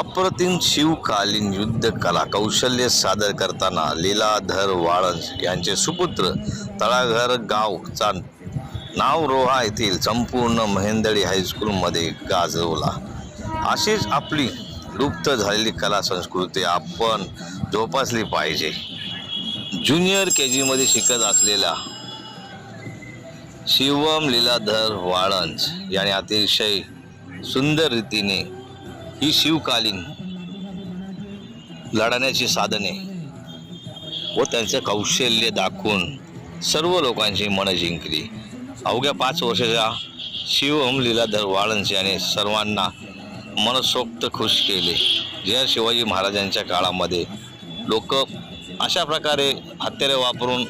अप्रतिम शिवकालीन युद्ध कला कौशल्य सादर करताना लीलाधर वाळंज यांचे सुपुत्र तळाघर गावचा नाव रोहा येथील संपूर्ण महेंदळी हायस्कूलमध्ये गाजवला. अशीच आपली लुप्त झालेली कला संस्कृती आपण जोपासली पाहिजे. ज्युनियर के जीमध्ये शिकत असलेला शिवम लीलाधर वाळंज याने अतिशय सुंदर रीतीने ही शिवकालीन लढण्याची साधने व त्यांचं कौशल्य दाखवून सर्व लोकांची मनं जिंकली. अवघ्या पाच वर्षाच्या शिवम लीलाधर वाळंस याने सर्वांना मनसोक्त खुश केले. ज्या शिवाजी महाराजांच्या काळामध्ये लोक अशा प्रकारे हत्यारे वापरून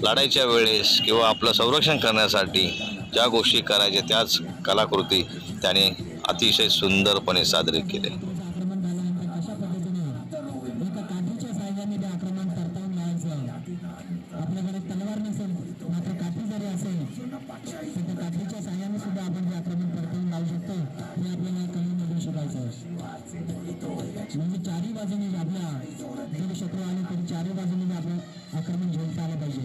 लढायच्या वेळेस किंवा आपलं संरक्षण करण्यासाठी ज्या गोष्टी करायच्या त्याच कलाकृती त्याने अतिशय सुंदरपणे सादर केले. आक्रमण झाल्यानंतर पद्धतीने ते आक्रमण परतावून लावायचं आपल्याकडे तलवार नसेल मात्र जरी असेल तर त्या सुद्धा आपण आक्रमण लावू शकतो आपल्याला शिकायचं आहे म्हणजे चारही बाजूने आपल्या जरी शत्रू आले तरी चारही बाजूने आपलं आक्रमण झेलता आलं पाहिजे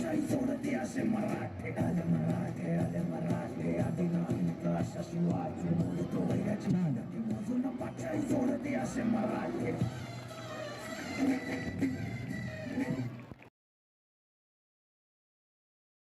जय सोडत्याचे मराठे आले मराठे आले मराठे आधी नांद अशाशिवाय बोलतो वैराची नांद की मजून पाचाई सोडत्याचे मराठे